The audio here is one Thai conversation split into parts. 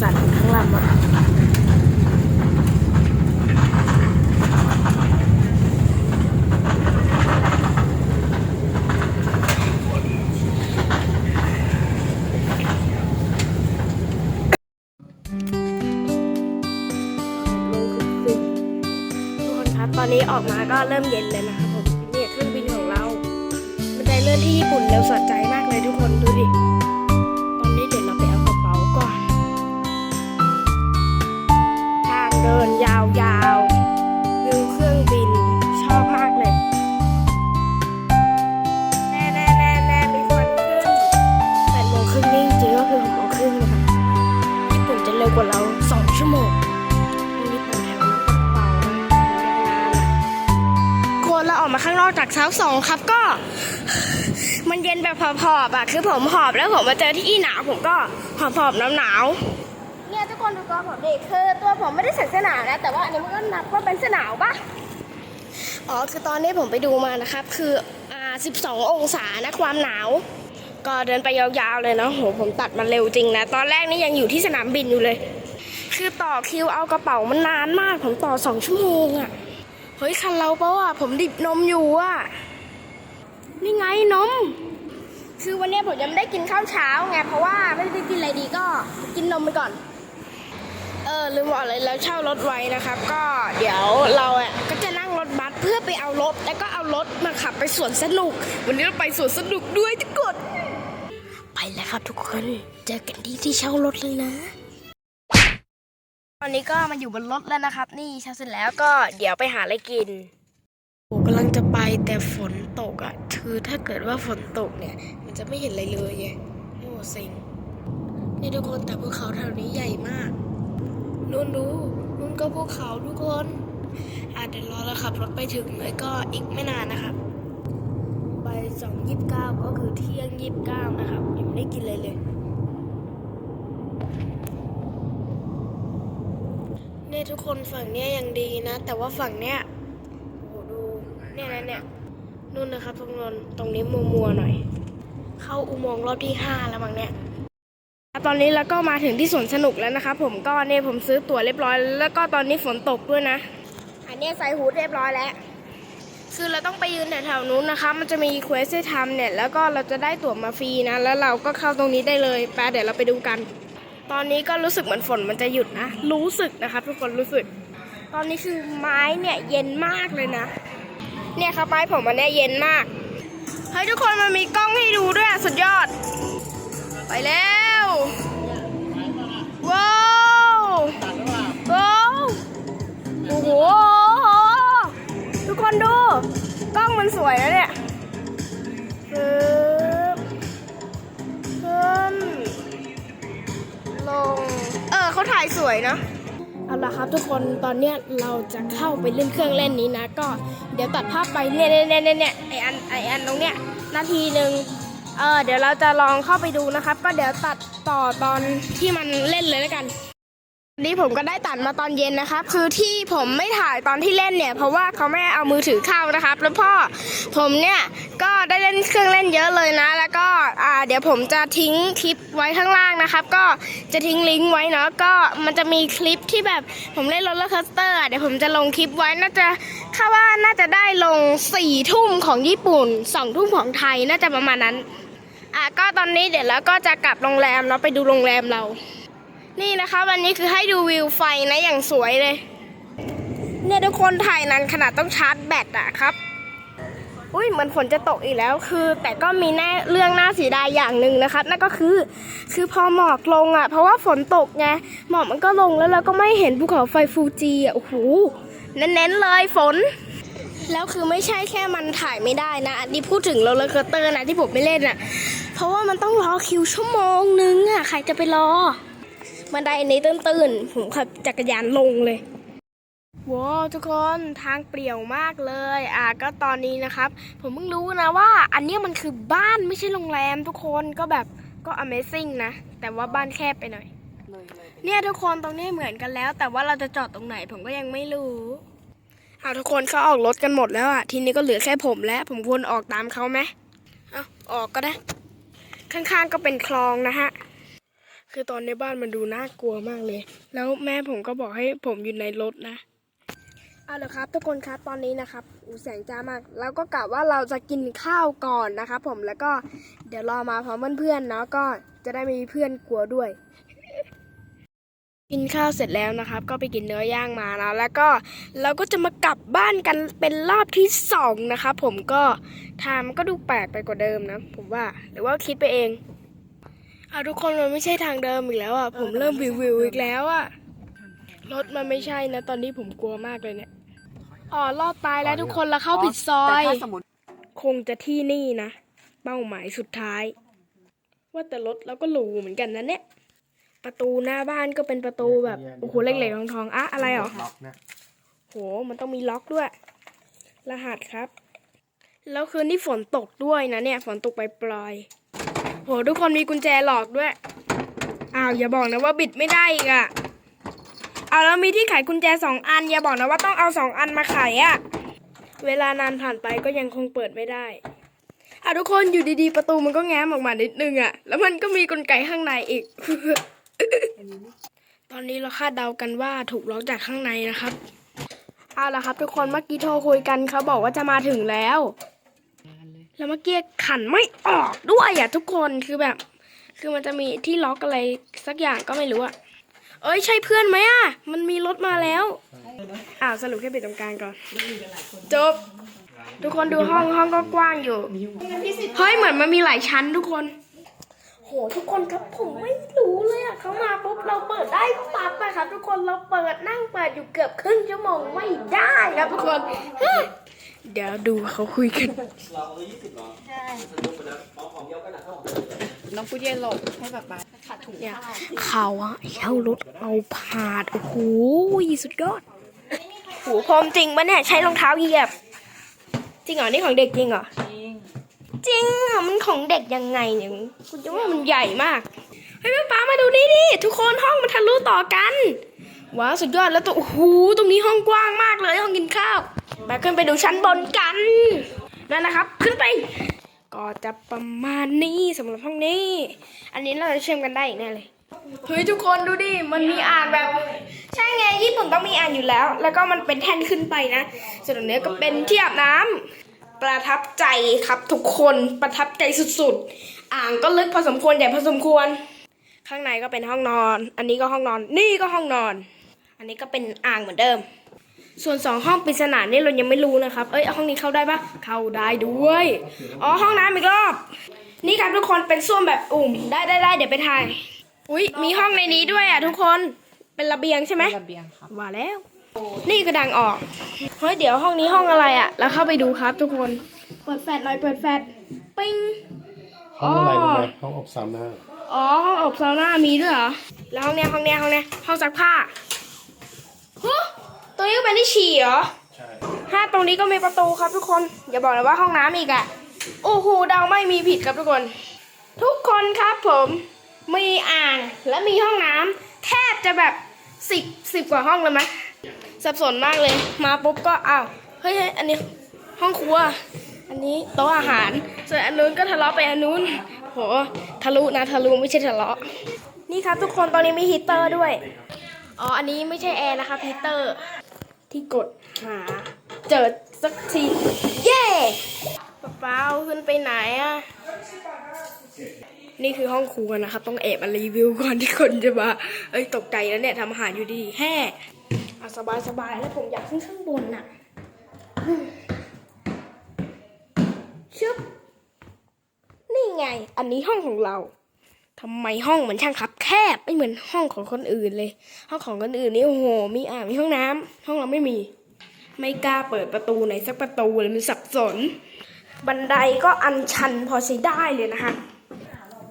สั่นข้างล่างมะตอนนี้ออกมาก็เริ่มเย็นเลยนะครับผมนี่เครื่องบินของเราบันไดเลื่อนที่ญี่ปุ่นเร็วสะใจมากเลยทุกคนดูดิ เดินยาวๆวิวเครื่องบินชอบมากเลยแน่แน่แน่แน่มีคนขึ้นแปดโมงครึ่งนี่จริงๆก็คือหกโมงครึ่งนะคะญี่ปุ่นจะเร็วกว่าเราสองชั่วโมงอันนี้เป็นแถวน้ำกระเป๋ายังนานอะคนเราออกมาข้างนอกจากเช้าสองครับก็ มันเย็นแบบหอบๆอะคือผมหอบแล้วผมมาเจอที่หนาวผมก็หอบๆหนาวๆ เนี่ยทุกคนดูตัวผมดิคือตัวผมไม่ได้ใส่เสื้อหนาวนะ แต่ว่าอันนี้มันก็นับว่าเป็นเสื้อหนาวปะอ๋อคือตอนนี้ผมไปดูมานะครับ คืออ่า12 องศานะความหนาว ก็เดินไปยาวๆเลยนะโหผมตัดมันเร็วจริงนะตอนแรกนี่ยังอยู่ที่สนามบินอยู่เลย คือต่อคิวเอากระเป๋ามันนานมากผมต่อ2ชั่วโมงอะ่ะเฮ้ยคันเราเปล่าอะผมดิบนมอยู่อะนี่ไงนม คือวันนี้ผมยังไม่ได้กินข้าวเช้าไงเพราะว่าไม่ได้กินอะไรดีก็กินนมไปก่อน ออลืมบอกเลยแล้วเช่ารถไว้นะครับ ก็เดี๋ยวเราอะก็จะนั่งรถบัสเพื่อไปเอารถ แล้วก็เอารถมาขับไปสวนสนุก วันนี้เราไปสวนสนุกด้วยทุกคนไปแล้วครับทุกคนเจอกันที่ที่เช่ารถเลยนะตอนนี้ก็มาอยู่บนรถแล้วนะครับ นี่เช่าเสร็จแล้วก็เดี๋ยวไปหาอะไรกินโอ้กำลังจะไปแต่ฝนตกอะคือถ้าเกิดว่าฝนตกเนี่ย มันจะไม่เห็นอะไรเลยไงโอ้เซ็งนี่ทุกคนแต่ภูเขาแถวนี้ใหญ่มาก นู่นดูนู่นก็ภูเขาทุกคนอาจจะเดี๋ยวรอเราขับรถไปถึงเลยก็อีกไม่นานนะครับไปสองยี่สิบเก้าก็คือเที่ยงยี่สิบเก้านะครับยังไม่ได้กินเลยเลยเนี่ยทุกคนฝั่งเนี้ยยังดีนะ แต่ว่าฝั่งเนี้ยโอ้โหดูเนี่ยนะเนี่ยนู่นนะครับตรงนนตรงนี้มัวมัวหน่อย เข้าอุโมงค์รอบที่ห้าแล้วมั้งเนี่ย ตอนนี้เราก็มาถึงที่สวนสนุกแล้วนะครับผมก็เนี่ยผมซื้อตั๋วเรียบร้อย แล้วก็ตอนนี้ฝนตกด้วยนะ อันนี้ใส่หูดเรียบร้อยแล้ว คือเราต้องไปยืนแถวๆนู้นนะคะ มันจะมีเควสให้ทำเนี่ยแล้วก็เราจะได้ตั๋วมาฟรีนะ แล้วเราก็เข้าตรงนี้ได้เลยไปเดี๋ยวเราไปดูกัน ตอนนี้ก็รู้สึกเหมือนฝนมันจะหยุดนะ รู้สึกนะครับทุกคนรู้สึก ตอนนี้คือไม้เนี่ยเย็นมากเลยนะ เนี่ยครับไม้ผมมันเนี่ยเย็นมากเฮ้ยทุกคนมันมีกล้องให้ดูด้วยสุดยอด ไปแล้ว ว้าวว้าวโอ้โหทุกคนดู กล้องมันสวยนะเนี่ยปึ๊บขึ้นลง เออเขาถ่ายสวยนะเอาละครับทุกคนตอนเนี้ยเราจะเข้าไปเล่นเครื่องเล่นนี้นะ ก็เดี๋ยวตัดภาพไปเนี่ยเนี่ยเนี่ยเนี่ยเนี่ยไออันไออันตรงเนี้ยนาทีหนึ่ง เออเดี๋ยวเราจะลองเข้าไปดูนะครับ ก็เดี๋ยวตัดต่อตอนที่มันเล่นเลยแล้วกันวันนี้ผมก็ได้ตัดมาตอนเย็นนะครับ คือที่ผมไม่ถ่ายตอนที่เล่นเนี่ย เพราะว่าเขาไม่เอามือถือเข้านะครับ แล้วพ่อผมเนี่ยก็ได้เล่นเครื่องเล่นเยอะเลยนะ แล้วก็อ่าเดี๋ยวผมจะทิ้งคลิปไว้ข้างล่างนะครับ ก็จะทิ้งลิงก์ไว้เนาะก็มันจะมีคลิปที่แบบผมเล่นรลเลอร์คสเตอร์เดี๋ยวผมจะลงคลิปไว้น่าจะคาดว่าน่าจะได้ลงสี่ทุ่มของญี่ปุ่นสองทุ่มของไทยน่าจะประมาณนั้น อะก็ตอนนี้เดี๋ยวเราก็จะกลับโรงแรมเนาะไปดูโรงแรมเรา นี่นะคะ วันนี้คือให้ดูวิวไฟนะอย่างสวยเลย เนี่ยทุกคนถ่ายนานขนาดต้องชาร์จแบตอะครับ อุ้ยเหมือนฝนจะตกอีกแล้วคือ แต่ก็มีแน่เรื่องน่าเสียดายอย่างหนึ่งนะครับนั่นก็คือ คือพอหมอกลงอะเพราะว่าฝนตกไงหมอกมันก็ลงแล้วเราก็ไม่เห็นภูเขาไฟฟูจิอะโอ้โหเน้นๆเลยฝน แล้วคือไม่ใช่แค่มันถ่ายไม่ได้นะอันนี้พูดถึงโรลเลอร์คอสเตอร์นะที่ผมไม่เล่นอะเพราะว่ามันต้องรอคิวชั่วโมงนึงอะใครจะไปรอบันไดอันนี้ตื้นๆผมขับจักรยานลงเลยว้าวทุกคนทางเปลี่ยวมากเลย อะก็ตอนนี้นะครับ ผมเพิ่งรู้นะว่า อันเนี้ยมันคือบ้านไม่ใช่โรงแรมทุกคนก็แบบก็ Amazing นะ แต่ว่าบ้านแคบไปหน่อย เนี่ยทุกคนตรงนี้เหมือนกันแล้ว แต่ว่าเราจะจอดตรงไหนผมก็ยังไม่รู้ อะทุกคนเขาออกรถกันหมดแล้วอะ ทีนี้ก็เหลือแค่ผมแล้ว ผมควรออกตามเขาไหมเอาออกก็ได้ ข้างๆก็เป็นคลองนะฮะ คือตอนในบ้านมันดูน่ากลัวมากเลย แล้วแม่ผมก็บอกให้ผมอยู่ในรถนะเอาละครับ ทุกคนครับตอนนี้นะครับอูแสงจ้ามากแล้วก็กะว่าเราจะกินข้าวก่อนนะครับผมแล้วก็เดี๋ยวรอมาพร้อมเพื่อนๆเนาะก็จะได้มีเพื่อนกลัวด้วย กินข้าวเสร็จแล้วนะครับ ก็ไปกินเนื้อย่างมานะแล้วก็เราก็จะมากลับบ้านกันเป็นรอบที่สองนะครับผมก็ทางมันก็ดูแปลกไปกว่าเดิมนะ ผมว่าหรือว่าคิดไปเองอะทุกคนมันไม่ใช่ทางเดิมอีกแล้วอะผมเริ่มวิววิวอีกแล้วอะรถมันไม่ใช่นะ ตอนนี้ผมกลัวมากเลยเนี่ยอ๋อรอดตายแล้วทุกคนแล้วเข้าผิดซอย คงจะที่นี่นะ เป้าหมายสุดท้าย ว่าแต่รถเราก็หรูเหมือนกันนะเนี่ย ประตูหน้าบ้านก็เป็นประตูแบบโอ้โหเล็กๆทองๆอะอะไรเหรอล็อกนะโหมันต้องมีล็อกด้วย รหัสครับ แล้วคืนนี้ฝนตกด้วยนะเนี่ย ฝนตกไปปลอยๆโหทุกคนมีกุญแจหลอกด้วยอ้าวอย่าบอกนะว่าบิดไม่ได้อีกอะเอาแล้วมีที่ไขกุญแจสองอันอย่าบอกนะว่าต้องเอาสองอันมาไขอะเวลานานผ่านไปก็ยังคงเปิดไม่ได้ อะทุกคนอยู่ดีๆ ประตูมันก็แง้มออกมานิดนึงอะแล้วมันก็มีกลไกข้างในอีก ตอนนี้เราคาดเดากันว่าถูกล็อกจากข้างในนะครับเอาละครับ ทุกคนเมื่อกี้โทรคุยกันเขาบอกว่าจะมาถึงแล้ว แล้วเมื่อกี้ขันไม่ออกด้วยอะทุกคนคือแบบ คือมันจะมีที่ล็อกอะไรสักอย่างก็ไม่รู้อะเอ้ยใช่เพื่อนไหมอะ มันมีรถมาแล้ว อ้าวสรุปแค่ปิดตรงกลางก่อน จบ ทุกคนดูห้องห้องก็กว้างอยู่ เฮ้ยเหมือนมันมีหลายชั้นทุกคน โหทุกคนครับผมไม่รู้เลยอะ ดได้ปั๊บอะครับทุกคนเราเปิดนั่งเปิดอยู่เกือบครึ่งชั่วโมงไม่ได้ครับทุกคนเฮ้ยเดี๋ยวดูเขาคุยกันน้องพูดเย็นหลบให้แบบมาขัดถุงเนี่ยเขาอะเช่ารถเอาผาดโอ้โหสุดยอดโหพรมจริงปะเนี่ยใช้รองเท้าเหยียบ จริงเหรอนี่ของเด็กจริงเหรอจริงจริงอะมันของเด็กยังไงเนี่ยคุณจะว่ามันใหญ่มาก เฮ้ยป้ามาดูนี่ดิทุกคนห้องมันทะลุต่อกันว้าวสุดยอดแล้วตัวโอ้โหตรงนี้ห้องกว้างมากเลยห้องกินข้าวมาขึ้นไปดูชั้นบนกันนั่นนะครับ ขึ้นไป ก็จะประมาณนี้สำหรับห้องนี้ อันนี้เราจะเชื่อมกันได้อีกแน่เลยเฮ้ยทุกคนดูดิมันมีอ่างแบบ ใช่ไงญี่ปุ่นต้องมีอ่างอยู่แล้ว แล้วก็มันเป็นแท่นขึ้นไปนะส่วนตรงนี้ก็เป็นที่อาบน้ำประทับใจครับทุกคนประทับใจสุดๆ อ่างก็ลึกพอสมควรใหญ่พอสมควร ข้างในก็เป็นห้องนอน อันนี้ก็ห้องนอน นี่ก็ห้องนอน อันนี้ก็เป็นอ่างเหมือนเดิม ส่วนสองห้องปริศนานี่เรายังไม่รู้นะครับ เอ้ยห้องนี้เข้าได้ปะเข้าได้ด้วย อ๋อห้องน้ำอีกรอบ นี่ครับทุกคนเป็นส้วมแบบอุ่ม ได้ได้ได้เดี๋ยวไปถ่าย อุ้ยมีห้องในนี้ด้วยอะทุกคน เป็นระเบียงใช่ไหมระเบียงครับว่าแล้ว นี่กระดังออก เฮ้ยเดี๋ยวห้องนี้ห้องอะไรอะ่ะ แล้วเข้าไปดูครับทุกคน เปิดแฟลชหน่อยเปิดแฟลชปิ้งห้องอะไรรู้ไหมห้องอบซาวน่า อ๋อห้องอบซาวน่ามีด้วยเหรอ แล้วห้องเนี้ยห้องเนี้ยห้องเนี้ยห้องซักผ้าฮะตัวนี้ก็เป็นที่ฉี่เหรอ ใช่ห้าตรงนี้ก็มีประตูครับทุกคน อย่าบอกนะว่าห้องน้ำอีกอะ่ะโอ้โหเดาไม่มีผิดครับทุกคน ทุกคนครับผม มีอ่างและมีห้องน้ำแทบจะแบบสิบสิบกว่าห้องเลยไหมสับสนมากเลย มาปุ๊บก็อ้าว เฮ้ยเฮ้ยอันนี้ห้องครัว อันนี้โต๊ะอาหาร ส่วนอันนู้นก็ทะเลาะไปอันนู้น โหทะลุนะทะลุไม่ใช่ทะเลาะ นี่ครับทุกคนตอนนี้มีฮีเตอร์ด้วย อ๋อ อันนี้ไม่ใช่แอร์นะคะฮีเตอร์ ที่กดหา เจอสักที เย้ป๊าเป้าขึ้นไปไหนอะนี่คือห้องครัวนะครับ ต้องแอบมารีวิวก่อนที่คนจะมา เอ้ยตกใจแล้วเนี่ยทำอาหารอยู่ดีแฮ่อะสบายสบายแล้วผมอยากขึ้นข้างบนน่ะชึบ นี่ไง อันนี้ห้องของเราทำไมห้องมันช่างคับ แคบไม่เหมือนห้องของคนอื่นเลย ห้องของคนอื่นนี่โอ้โห มีอ่างมีห้องน้ำห้องเราไม่มี ไม่กล้าเปิดประตูไหนสักประตูเลยมันสับสน บันไดก็อันชันพอใช้ได้เลยนะคะ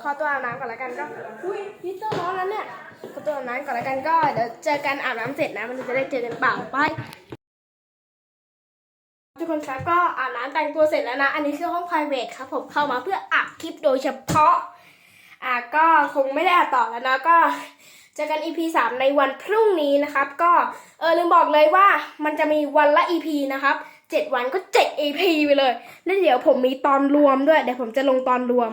ขอตัวอาบน้ำก่อนละกันก็ อุ้ยฮีตเตอร์ร้อนแล้วเนี่ยขอตัวอาบน้ำก่อนละกันก็เดี๋ยวเจอกันอาบน้ำเสร็จนะ มันจะได้เจอกันเปล่าไป ทุกคนครับก็อาบน้ำแต่งตัวเสร็จแล้วนะ อันนี้คือห้อง private ครับผมเข้ามาเพื่ออัดคลิปโดยเฉพาะ อะก็คงไม่ได้อัดต่อแล้วนะก็เจอกัน EP 3 ในวันพรุ่งนี้นะครับ ก็เออลืมบอกเลยว่ามันจะมีวันละ EP นะครับ 7 วันก็ 7 EP ไปเลย แล้วเดี๋ยวผมมีตอนรวมด้วย เดี๋ยวผมจะลงตอนรวม